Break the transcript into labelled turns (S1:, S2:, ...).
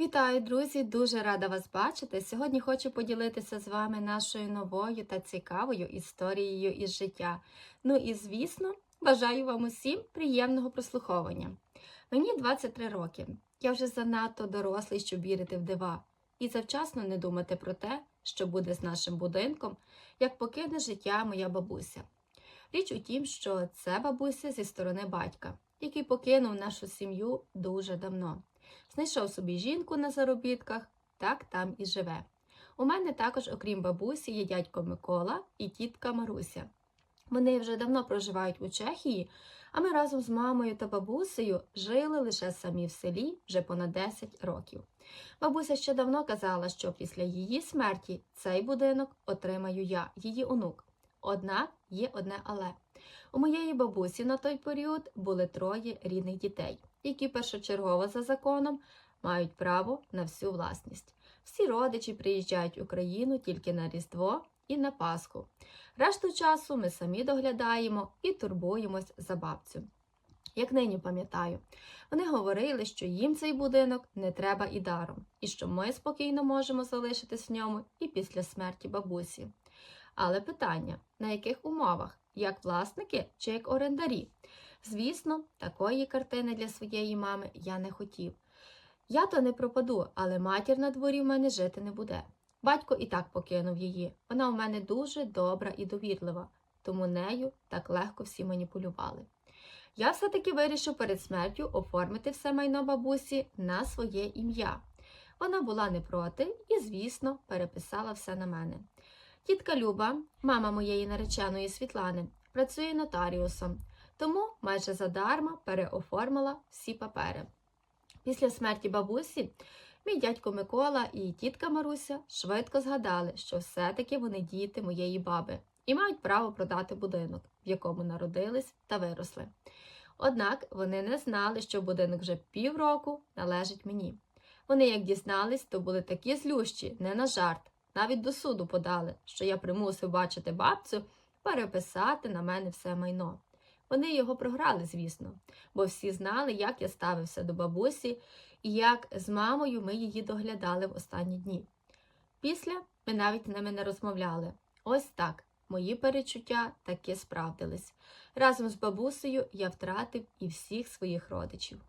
S1: Вітаю, друзі! Дуже рада вас бачити. Сьогодні хочу поділитися з вами нашою новою та цікавою історією із життя. Ну і звісно, бажаю вам усім приємного прослуховування. Мені 23 роки. Я вже занадто дорослий, щоб вірити в дива, і завчасно не думати про те, що буде з нашим будинком, як покине життя моя бабуся. Річ у тім, що це бабуся зі сторони батька, який покинув нашу сім'ю дуже давно. Знайшов собі жінку на заробітках, так там і живе. У мене також, окрім бабусі, є дядько Микола і тітка Маруся. Вони вже давно проживають у Чехії, а ми разом з мамою та бабусею жили лише самі в селі вже понад 10 років. Бабуся ще давно казала, що після її смерті цей будинок отримаю я, її онук. Однак є одне але. У моєї бабусі на той період були троє рідних дітей, які першочергово за законом мають право на всю власність. Всі родичі приїжджають в Україну тільки на Різдво і на Пасху. Решту часу ми самі доглядаємо і турбуємось за бабцю. Як нині пам'ятаю, вони говорили, що їм цей будинок не треба і даром, і що ми спокійно можемо залишитись в ньому і після смерті бабусі. Але питання, на яких умовах, як власники чи як орендарі? Звісно, такої картини для своєї мами я не хотів. Я то не пропаду, але матір на дворі в мене жити не буде. Батько і так покинув її. Вона в мене дуже добра і довірлива, тому нею так легко всі маніпулювали. Я все-таки вирішив перед смертю оформити все майно бабусі на своє ім'я. Вона була не проти і, звісно, переписала все на мене. Тітка Люба, мама моєї нареченої Світлани, працює нотаріусом, тому майже задарма переоформила всі папери. Після смерті бабусі мій дядько Микола і тітка Маруся швидко згадали, що все-таки вони діти моєї баби і мають право продати будинок, в якому народились та виросли. Однак вони не знали, що будинок вже півроку належить мені. Вони, як дізнались, то були такі злющі, не на жарт, навіть до суду подали, що я примусив бачити бабцю переписати на мене все майно. Вони його програли, звісно, бо всі знали, як я ставився до бабусі і як з мамою ми її доглядали в останні дні. Після ми навіть з ними не розмовляли. Ось так мої перечуття таки справдились. Разом з бабусею я втратив і всіх своїх родичів.